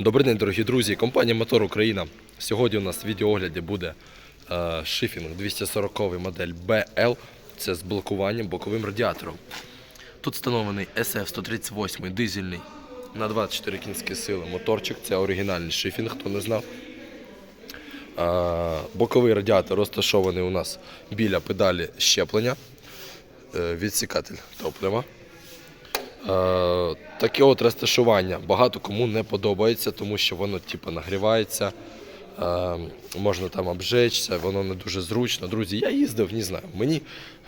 Добрий день, дорогі друзі. Компанія Мотор Україна. Сьогодні у нас в відеоогляді буде е, шифінг 240 модель BL. Це з блокуванням боковим радіатором. Тут встановлений SF-138 дизельний на 24 кінські сили моторчик. Це оригінальний шифінг, хто не знав. Е, Боковий радіатор розташований у нас біля педалі щеплення, Е, відсікатель топлива. Е, таке от розташування. Багато кому не подобається, тому що воно типу, нагрівається, можна там обжечься, воно не дуже зручно. Друзі, я їздив, не знаю. Мені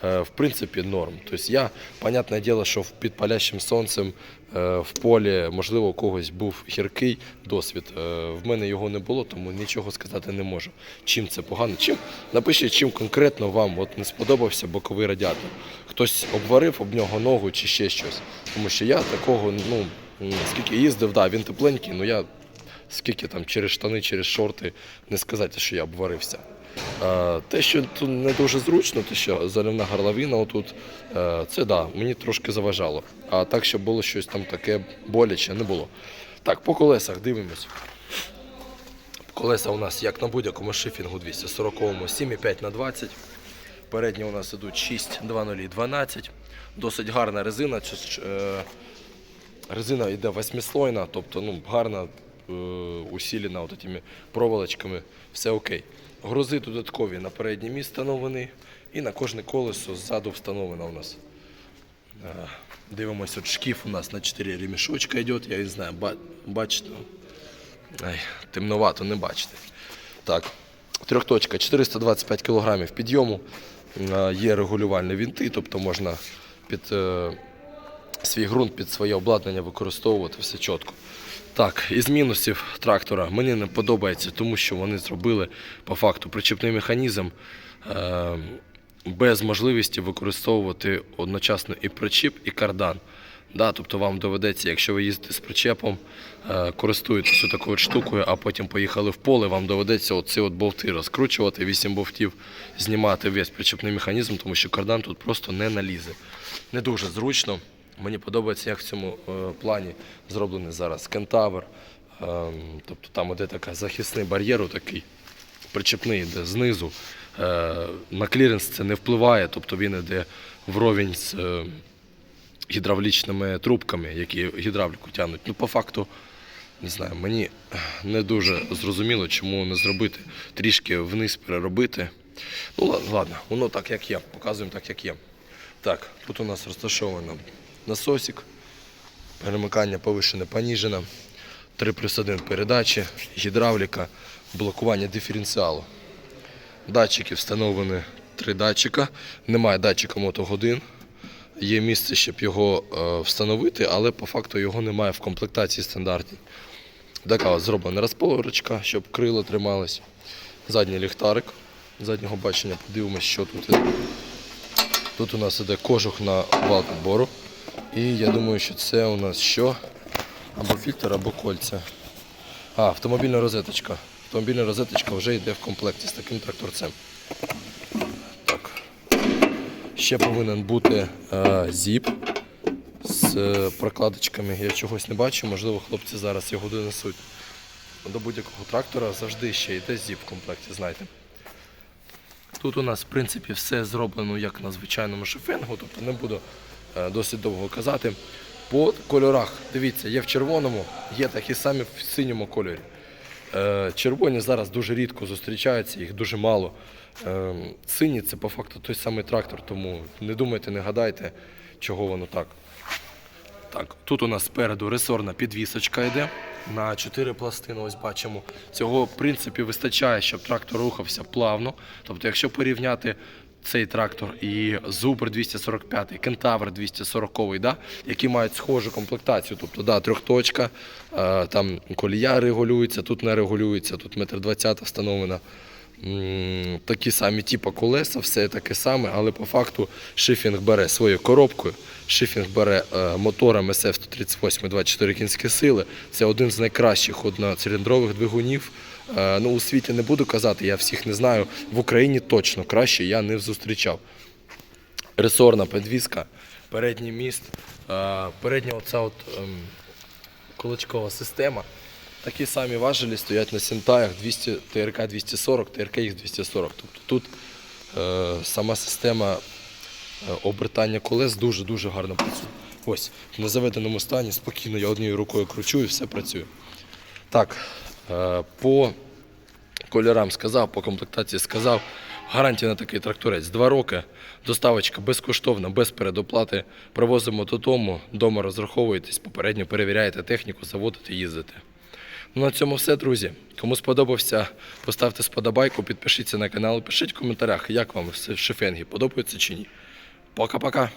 е, в принципі норм. Тобто я, понятне діло, що під палящим сонцем е, в полі, можливо, у когось був гіркий досвід. Е, в мене його не було, тому нічого сказати не можу. Чим це погано? Чим напишіть, чим конкретно вам от не сподобався боковий радіатор. Хтось обварив об нього ногу чи ще щось. Тому що я такого, ну скільки їздив, да, він тепленький, але я скільки там через штани, через шорти, не сказати, що я обварився. Е, Те, що тут не дуже зручно, те, що заливна горловина отут, е, це да, мені трошки заважало. А так, щоб було щось там таке боляче, не було. Так, по колесах дивимось. Колеса у нас, як на будь-якому шифінгу 240-му, 7,5 на 20. Передні у нас ідуть 6, 2,0, 12. Досить гарна резина. Е, Резина йде восьмислойна, тобто ну, гарна, усілена от этими проволочками, все окей. Грузи додаткові на переднє місце встановлені і на кожне колесо ззаду встановлено у нас. Е, Дивимося, от шкіф у нас на 4 ремішочка йде, я не знаю, бачите. Ай, темновато, не бачите. Так, трьохточка, 425 кг підйому. Е, Є регулювальні вінти, тобто можна під е, свій ґрунт, під своє обладнання використовувати все чітко. Так, із мінусів трактора мені не подобається, тому що вони зробили по факту причепний механізм е, без можливості використовувати одночасно і причіп, і кардан. Да, тобто вам доведеться, якщо ви їздите з причепом, е, користуєтеся такою штукою, а потім поїхали в поле, вам доведеться оці от болти розкручувати, 8 болтів, знімати весь причепний механізм, тому що кардан тут просто не налізе. Не дуже зручно. Мені подобається, як в цьому е, плані зроблений зараз кентавр. Е, тобто там іде така захисний бар'єр, такий причепний йде знизу. Е, на кліренс це не впливає, тобто він йде вровень з е, гідравлічними трубками, які гідравліку тягнуть. Ну, по факту, не знаю, мені не дуже зрозуміло, чому не зробити трішки вниз переробити. Ну ладно, воно так як є. Показуємо так, як є. Так, тут у нас розташовано насосик, перемикання повишене, поніжене, 3 плюс 1 передачі, гідравліка, блокування диференціалу. Датчики встановлені три датчика. Немає датчика мотогодин. Є місце, щоб його е, встановити, але по факту його немає в комплектації стандартній. Така зроблена розповорочка, щоб крила тримались. Задній ліхтарик заднього бачення. Подивимось, що тут. Тут у нас іде кожух на вал підбору. І я думаю, що це у нас що? Або фільтр, або кольця. А, автомобільна розеточка. Автомобільна розеточка вже йде в комплекті з таким тракторцем. Так. Ще повинен бути е, зіп з е, прокладочками. Я чогось не бачу, можливо, хлопці зараз його донесуть. До будь-якого трактора завжди ще йде зіп в комплекті, знаєте. Тут у нас, в принципі, все зроблено як на звичайному шифингу, тобто не буду досить довго казати. По кольорах, дивіться, є в червоному, є такі самі в синьому кольорі. Е, Червоні зараз дуже рідко зустрічаються, їх дуже мало. Е, Сині це по факту той самий трактор, тому не думайте, не гадайте, чого воно так. Так, тут у нас спереду ресорна підвісочка йде на 4 пластини. Ось бачимо. Цього в принципі вистачає, щоб трактор рухався плавно. Тобто, якщо порівняти цей трактор і Зубр 245, Кентавр 240, да, які мають схожу комплектацію. Тобто, да, трьохточка, е, там колія регулюється, тут не регулюється, тут метр двадцята встановлена. Такі самі типу колеса, все таке саме, але по факту шифінг бере своєю коробкою, шифінг бере мотором SF-138 24 кінські сили. Це один з найкращих одноциліндрових двигунів. Е, ну, у світі не буду казати, я всіх не знаю. В Україні точно краще я не зустрічав. Ресорна підвізка, передній міст, е, передня оця от, ем, кулачкова система. Такі самі важелі стоять на Сентаях 200, ТРК 240, ТРК їх 240. Тобто тут е, сама система е, обертання колес дуже-дуже гарно працює. Ось, на заведеному стані спокійно я однією рукою кручу і все працює. Так, е, по кольорам сказав, по комплектації сказав. Гарантія на такий тракторець 2 роки. Доставочка безкоштовна, без передоплати. Привозимо додому, вдома розраховуєтесь, попередньо перевіряєте техніку, заводите, їздите. Ну, на цьому все, друзі. Кому сподобався, поставте сподобайку, підпишіться на канал, пишіть в коментарях, як вам шифенги, подобаються чи ні. Пока-пока.